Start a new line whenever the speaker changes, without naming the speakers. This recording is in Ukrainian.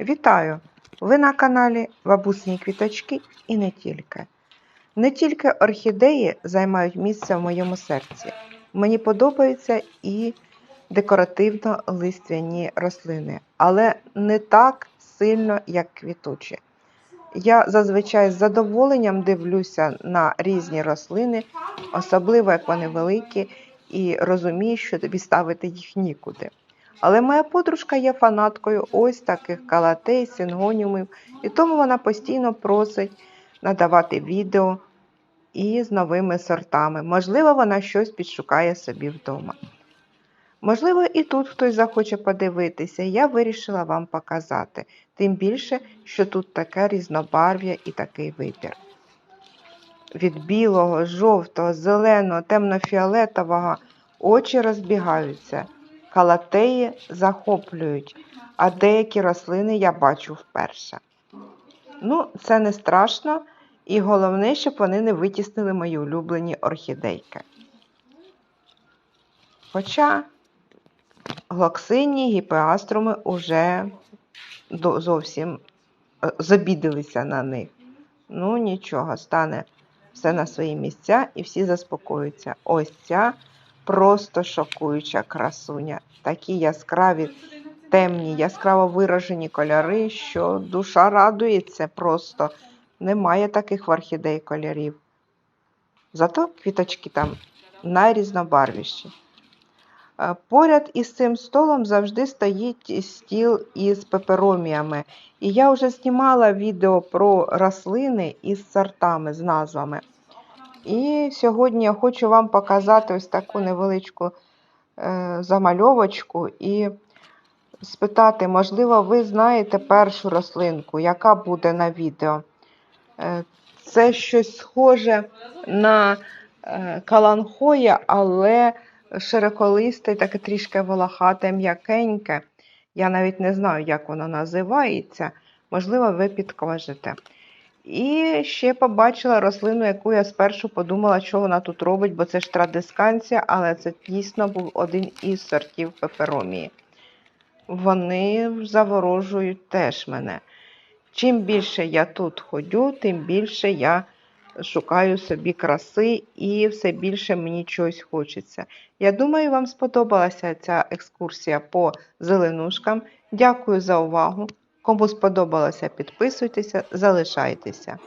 Вітаю! Ви на каналі Бабусині Квіточки і не тільки. Не тільки орхідеї займають місце в моєму серці. Мені подобаються і декоративно-листвяні рослини, але не так сильно, як квітучі. Я зазвичай з задоволенням дивлюся на різні рослини, особливо як вони великі, і розумію, що тобі ставити їх нікуди. Але моя подружка є фанаткою ось таких калатей, сингоніумів, і тому вона постійно просить надавати відео і з новими сортами. Можливо, вона щось підшукає собі вдома. Можливо, і тут хтось захоче подивитися, я вирішила вам показати. Тим більше, що тут таке різнобарв'я і такий вибір. Від білого, жовтого, зеленого, темно-фіолетового очі розбігаються, калатеї захоплюють, а деякі рослини я бачу вперше. Ну, це не страшно, і головне, щоб вони не витіснили мої улюблені орхідейки. Хоча глоксинні гіпеаструми уже зовсім е, забідилися на них. Ну, нічого, стане все на свої місця і всі заспокоюються. Ось ця просто шокуюча красуня. Такі яскраві, темні, яскраво виражені кольори, що душа радується просто. Немає таких в орхідей кольорів. Зато квіточки там найрізнобарвіші. Е, Поряд із цим столом завжди стоїть стіл із пепероміями. І я вже знімала відео про рослини із сортами, з назвами. І сьогодні я хочу вам показати ось таку невеличку е, замальовочку і спитати, можливо, ви знаєте першу рослинку, яка буде на відео. Е, Це щось схоже на е, каланхоя, але широколисте, таке трішки волохате, м'якеньке. Я навіть не знаю, як воно називається. Можливо, ви підкажете. І ще побачила рослину, яку я спершу подумала, що вона тут робить, бо це ж традисканція, але це дійсно був один із сортів пеперомії. Вони заворожують теж мене. Чим більше я тут ходю, тим більше я шукаю собі краси і все більше мені чогось хочеться. Я думаю, вам сподобалася ця екскурсія по зеленушкам. Дякую за увагу. Кому сподобалося, підписуйтеся, залишайтеся.